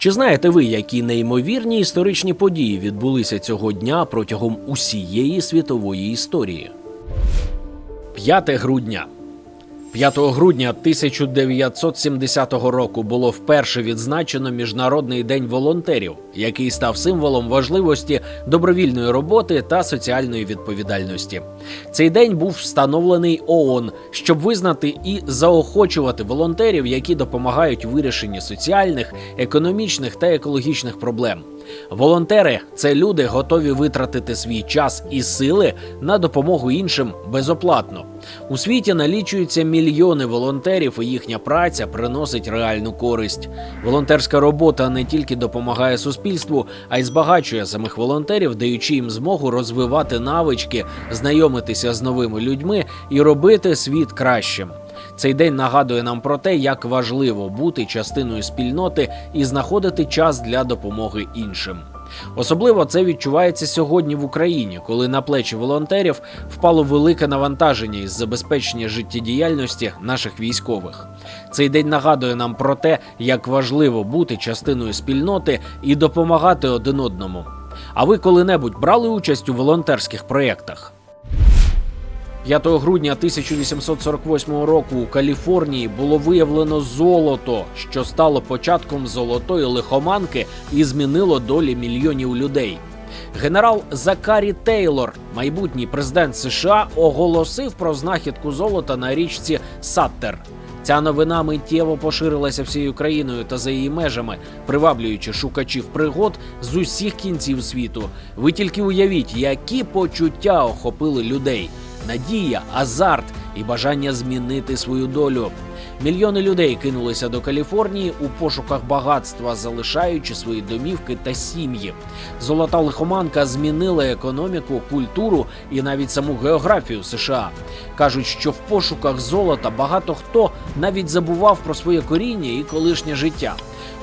Чи знаєте ви, які неймовірні історичні події відбулися цього дня протягом усієї світової історії? 5 грудня. 5 грудня 1970 року було вперше відзначено Міжнародний день волонтерів, який став символом важливості добровільної роботи та соціальної відповідальності. Цей день був встановлений ООН, щоб визнати і заохочувати волонтерів, які допомагають вирішенні соціальних, економічних та екологічних проблем. Волонтери це люди, готові витратити свій час і сили на допомогу іншим безоплатно. У світі налічуються мільйони волонтерів, і їхня праця приносить реальну користь. Волонтерська робота не тільки допомагає суспільству, а й збагачує самих волонтерів, даючи їм змогу розвивати навички, знайомитися з новими людьми і робити світ кращим. Цей день нагадує нам про те, як важливо бути частиною спільноти і знаходити час для допомоги іншим. Особливо це відчувається сьогодні в Україні, коли на плечі волонтерів впало велике навантаження із забезпечення життєдіяльності наших військових. Цей день нагадує нам про те, як важливо бути частиною спільноти і допомагати один одному. А ви коли-небудь брали участь у волонтерських проєктах? 5 грудня 1848 року у Каліфорнії було виявлено золото, що стало початком золотої лихоманки і змінило долі мільйонів людей. Генерал Закарі Тейлор, майбутній президент США, оголосив про знахідку золота на річці Саттер. Ця новина миттєво поширилася всією країною та за її межами, приваблюючи шукачів пригод з усіх кінців світу. Ви тільки уявіть, які почуття охопили людей надія, азарт і бажання змінити свою долю. Мільйони людей кинулися до Каліфорнії у пошуках багатства, залишаючи свої домівки та сім'ї. Золота лихоманка змінила економіку, культуру і навіть саму географію США. кажуть, що в пошуках золота багато хто навіть забував про своє коріння і колишнє життя.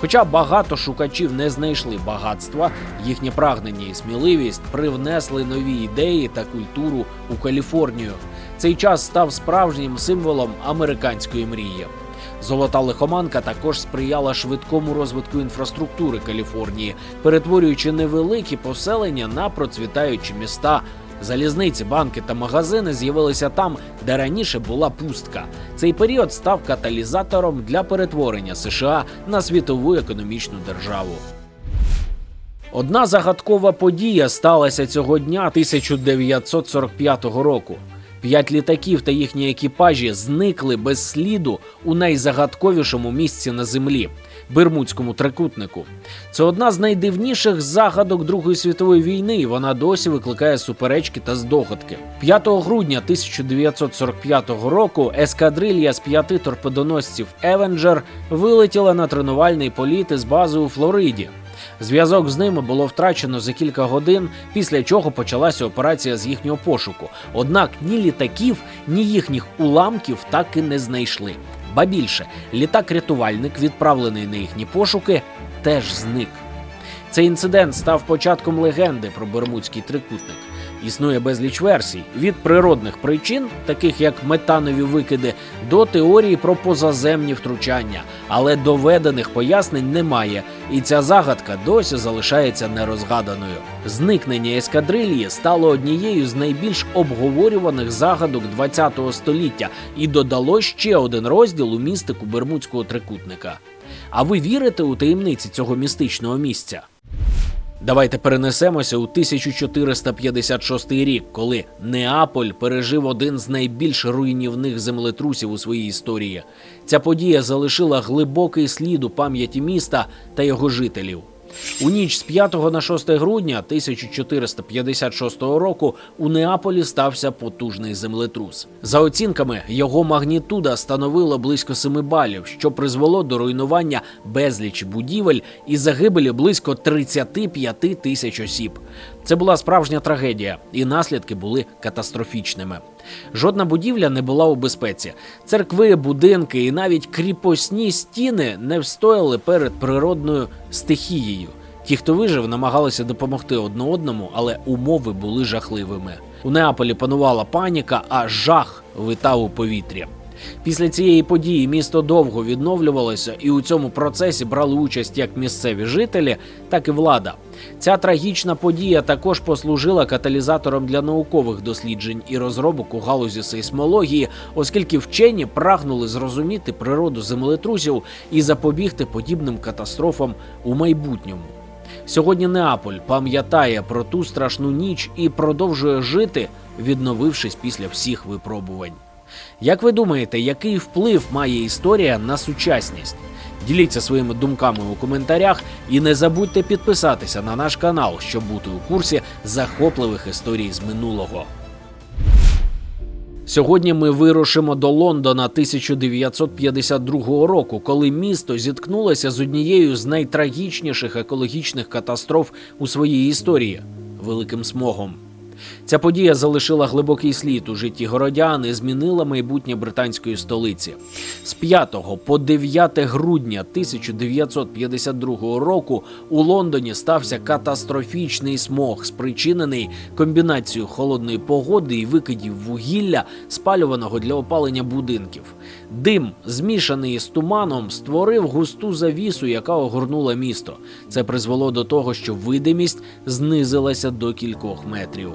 Хоча багато шукачів не знайшли багатства, їхнє прагнення і сміливість привнесли нові ідеї та культуру у Каліфорнію. Цей час став справжнім символом американської мрії. Золота лихоманка також сприяла швидкому розвитку інфраструктури Каліфорнії, перетворюючи невеликі поселення на процвітаючі міста. Залізниці, банки та магазини з'явилися там, де раніше була пустка. Цей період став каталізатором для перетворення США на світову економічну державу. Одна загадкова подія сталася цього дня 1945 року. П'ять літаків та їхні екіпажі зникли без сліду у найзагадковішому місці на землі Бермудському трикутнику. Це одна з найдивніших загадок Другої світової війни, і вона досі викликає суперечки та здогадки. 5 грудня 1945 року ескадрилья з п'яти торпедоносців Евенджер вилетіла на тренувальний політ із бази у Флориді. Зв'язок з ними було втрачено за кілька годин, після чого почалася операція з їхнього пошуку. Однак ні літаків, ні їхніх уламків так і не знайшли. Ба більше, літак-рятувальник, відправлений на їхні пошуки, теж зник. Цей інцидент став початком легенди про Бермудський трикутник. Існує безліч версій від природних причин, таких як метанові викиди, до теорії про позаземні втручання, але доведених пояснень немає, і ця загадка досі залишається нерозгаданою. Зникнення ескадрильї стало однією з найбільш обговорюваних загадок ХХ століття і додало ще один розділ у містику Бермудського трикутника. А ви вірите у таємниці цього містичного місця? Давайте перенесемося у 1456 рік, коли Неаполь пережив один з найбільш руйнівних землетрусів у своїй історії. Ця подія залишила глибокий слід у пам'яті міста та його жителів. У ніч з 5 на 6 грудня 1456 року у Неаполі стався потужний землетрус. За оцінками, його магнітуда становила близько 7 балів, що призвело до руйнування безліч будівель і загибелі близько 35 тисяч осіб. Це була справжня трагедія, і наслідки були катастрофічними. Жодна будівля не була у безпеці. Церкви, будинки і навіть кріпосні стіни не встояли перед природною стихією. Ті, хто вижив, намагалися допомогти одне одному, але умови були жахливими. У Неаполі панувала паніка, а жах витав у повітрі. Після цієї події місто довго відновлювалося, і у цьому процесі брали участь як місцеві жителі, так і влада. Ця трагічна подія також послужила каталізатором для наукових досліджень і розробок у галузі сейсмології, оскільки вчені прагнули зрозуміти природу землетрусів і запобігти подібним катастрофам у майбутньому. Сьогодні Неаполь пам'ятає про ту страшну ніч і продовжує жити, відновившись після всіх випробувань. Як ви думаєте, який вплив має історія на сучасність? Діліться своїми думками у коментарях і не забудьте підписатися на наш канал, щоб бути у курсі захопливих історій з минулого. Сьогодні ми вирушимо до Лондона 1952 року, коли місто зіткнулося з однією з найтрагічніших екологічних катастроф у своїй історії великим смогом. Ця подія залишила глибокий слід у житті городян і змінила майбутнє британської столиці. З 5 по 9 грудня 1952 року у Лондоні стався катастрофічний смог, спричинений комбінацією холодної погоди і викидів вугілля, спалюваного для опалення будинків. Дим, змішаний з туманом, створив густу завісу, яка огорнула місто. Це призвело до того, що видимість знизилася до кількох метрів.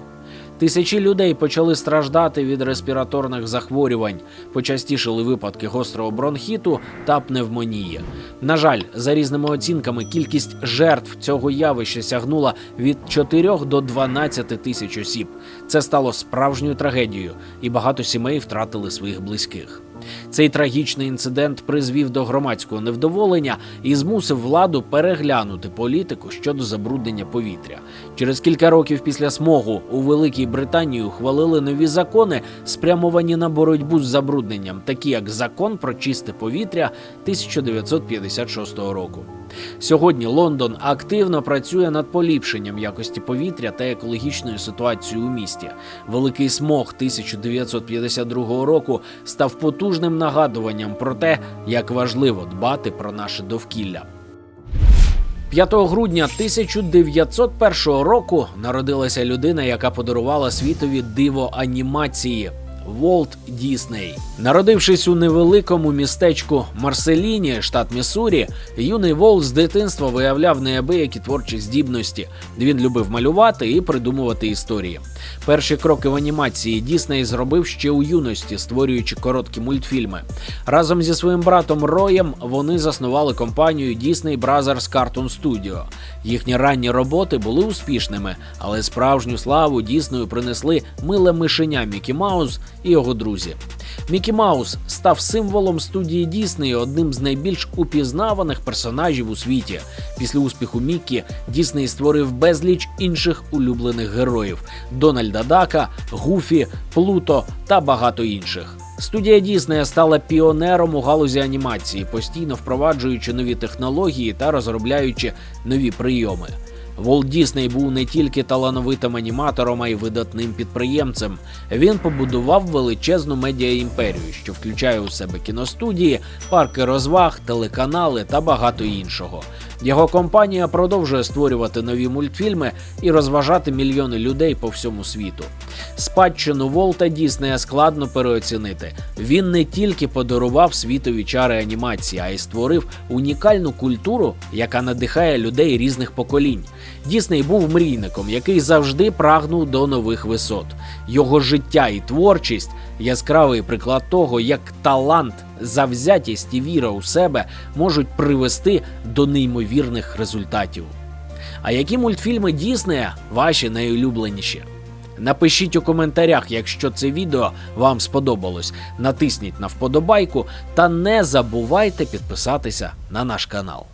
Тисячі людей почали страждати від респіраторних захворювань, почастішили випадки гострого бронхіту та пневмонії. На жаль, за різними оцінками, кількість жертв цього явища сягнула від 4 до 12 тисяч осіб. Це стало справжньою трагедією, і багато сімей втратили своїх близьких. Цей трагічний інцидент призвів до громадського невдоволення і змусив владу переглянути політику щодо забруднення повітря. Через кілька років після смогу у Великій Британії ухвалили нові закони, спрямовані на боротьбу з забрудненням, такі як закон про чисте повітря 1956 року. Сьогодні Лондон активно працює над поліпшенням якості повітря та екологічної ситуації у місті. Великий смог 1952 року став потужним нагадуванням про те, як важливо дбати про наше довкілля. 5 грудня 1901 року народилася людина, яка подарувала світові диво анімації. Волт Дісней, народившись у невеликому містечку Марселіні, штат Міссурі, юний Волт з дитинства виявляв неабиякі творчі здібності. Він любив малювати і придумувати історії. Перші кроки в анімації Дісней зробив ще у юності, створюючи короткі мультфільми. Разом зі своїм братом Роєм вони заснували компанію Disney Brothers Cartoon Studio. Їхні ранні роботи були успішними, але справжню славу Діснею принесли миле мишеня Мікі Маус і його друзі. Мікі Маус став символом студії Дісней, одним з найбільш упізнаваних персонажів у світі. Після успіху Мікі Дісней створив безліч інших улюблених героїв: Дональда Дака, Гуфі, Плуто та багато інших. Студія Діснея стала піонером у галузі анімації, постійно впроваджуючи нові технології та розробляючи нові прийоми. Волт Дісней був не тільки талановитим аніматором, а й видатним підприємцем. Він побудував величезну медіаімперію, що включає у себе кіностудії, парки розваг, телеканали та багато іншого. Його компанія продовжує створювати нові мультфільми і розважати мільйони людей по всьому світу. Спадщину Волта Діснея складно переоцінити. Він не тільки подарував світові чари анімації, а й створив унікальну культуру, яка надихає людей різних поколінь. Дісней був мрійником, який завжди прагнув до нових висот. Його життя і творчість яскравий приклад того, як талант, завзятість і віра у себе можуть привести до неймовірних результатів. А які мультфільми Діснея ваші найулюбленіші? Напишіть у коментарях, якщо це відео вам сподобалось. Натисніть на вподобайку та не забувайте підписатися на наш канал.